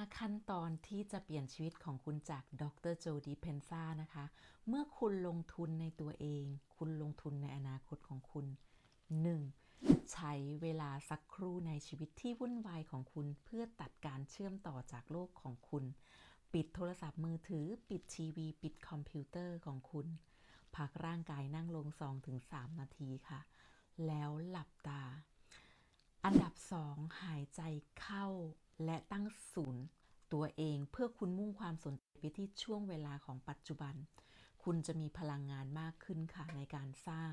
5 ขั้นตอนที่จะเปลี่ยนชีวิตของคุณจากดรโจดีเพนซานะคะ เมื่อคุณลงทุนในตัวเอง คุณลงทุนในอนาคตของคุณ 1. ใช้เวลาสักครู่ในชีวิตที่วุ่นวายของคุณ เพื่อตัดการเชื่อมต่อจากโลกของคุณ ปิดโทรศัพท์มือถือ ปิดทีวี ปิดคอมพิวเตอร์ของคุณ พักร่างกายนั่งลง 2-3 นาทีค่ะ แล้วหลับตา อันดับ 2 หายใจเข้า และตั้งศูนย์ตัวเองเพื่อคุณมุ่งความสนใจไปที่ช่วงเวลาของปัจจุบัน คุณจะมีพลังงานมากขึ้นค่ะในการสร้าง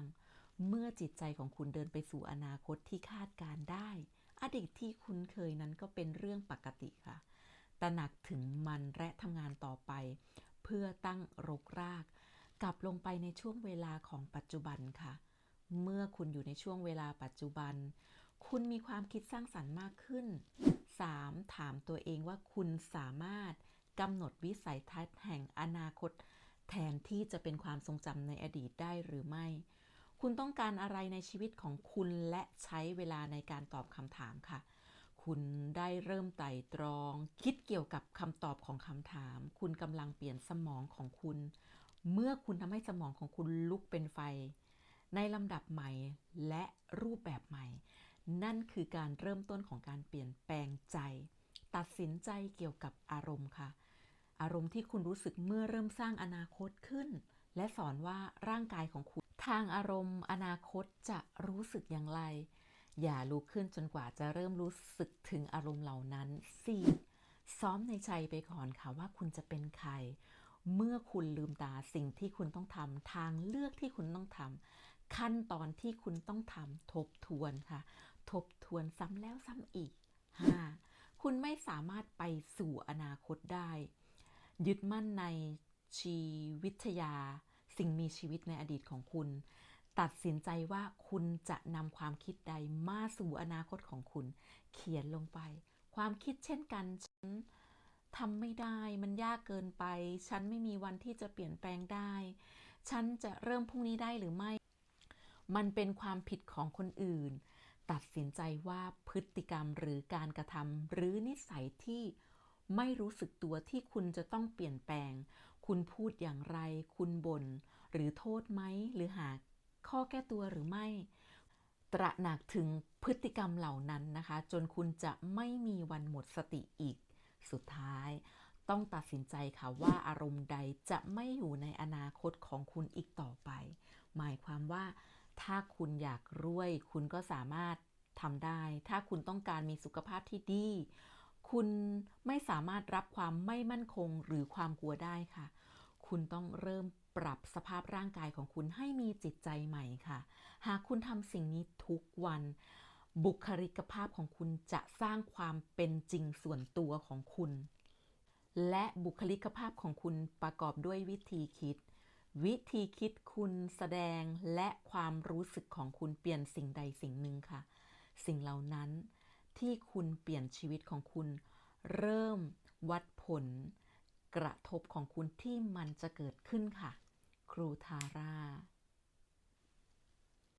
เมื่อจิตใจของคุณเดินไปสู่อนาคตที่คาดการได้ อดีตที่คุ้นเคยนั้นก็เป็นเรื่องปกติค่ะตระหนักถึงมันและทำงานต่อไป เพื่อตั้งรกราก กลับลงไปในช่วงเวลาของปัจจุบันค่ะ เมื่อคุณอยู่ในช่วงเวลาปัจจุบัน คุณมีความคิดสร้างสรรค์มากขึ้น 3. ถามตัวเองว่าคุณสามารถกำหนดวิสัยทัศน์แห่งอนาคต แทนที่จะเป็นความทรงจำในอดีตได้หรือไม่ คุณต้องการอะไรในชีวิตของคุณและใช้เวลาในการตอบคำถามค่ะ คุณได้เริ่มไต่ตรอง คิดเกี่ยวกับคำตอบของคำถาม คุณกำลังเปลี่ยนสมองของคุณ เมื่อคุณทำให้สมองของคุณลุกเป็นไฟ ในลำดับใหม่และรูปแบบใหม่ นั่นคือการเริ่มต้นของการเปลี่ยนแปลงใจ ตัดสินใจเกี่ยวกับอารมณ์ค่ะ อารมณ์ที่คุณรู้สึกเมื่อเริ่มสร้างอนาคตขึ้น และสอนว่าร่างกายของคุณ ทางอารมณ์ อนาคตจะรู้สึกอย่างไร อย่าลุกขึ้นจนกว่าจะเริ่มรู้สึกถึงอารมณ์เหล่านั้น 4. ซ้อมในใจไปก่อนค่ะว่าคุณจะเป็นใครเมื่อคุณลืมตาสิ่งที่คุณต้องทำทางเลือกที่คุณต้องทำขั้นตอนที่คุณต้องทำทบทวนค่ะ ทบทวนซ้ำแล้วซ้ำอีก 5. คุณไม่สามารถไปสู่อนาคตได้ ยึดมั่นในชีวิทยา สิ่งมีชีวิตในอดีตของคุณ ตัดสินใจว่าคุณจะนำความคิดใดมาสู่อนาคตของคุณ เขียนลงไป ความคิดเช่นกัน ฉันทำไม่ได้ มันยากเกินไป ฉันไม่มีวันที่จะเปลี่ยนแปลงได้ ฉันจะเริ่มพรุ่งนี้ได้หรือไม่ มันเป็นความผิดของคนอื่น ตัดสินใจว่าพฤติกรรมหรือการกระทำหรือนิสัยที่ไม่รู้สึกตัวที่คุณจะต้องเปลี่ยนแปลง คุณพูดอย่างไร คุณบน่น หรือโทษไหม หรือหาข้อแก้ตัวหรือไม่ ตระหนักถึงพฤติกรรมเหล่านั้นนะคะ จนคุณจะไม่มีวันหมดสติอีก สุดท้าย ต้องตัดสินใจค่ะว่าอารมณ์ใดจะไม่อยู่ในอนาคตของคุณอีกต่อไป หมายความว่า ถ้าคุณอยากรวย คุณก็สามารถทำได้ ถ้าคุณต้องการมีสุขภาพที่ดี คุณไม่สามารถรับความไม่มั่นคงหรือความกลัวได้ค่ะ คุณต้องเริ่มปรับสภาพร่างกายของคุณให้มีจิตใจใหม่ค่ะ หากคุณทำสิ่งนี้ทุกวัน บุคลิกภาพของคุณจะสร้างความเป็นจริงส่วนตัวของคุณ และบุคลิกภาพของคุณประกอบด้วยวิธีคิด วิธีคิดคุณแสดงและความรู้สึกของคุณเปลี่ยนสิ่งใดสิ่งหนึ่งค่ะ สิ่งเหล่านั้นที่คุณเปลี่ยนชีวิตของคุณ เริ่มวัดผล กระทบของคุณที่มันจะเกิดขึ้นค่ะ ครูทาร่า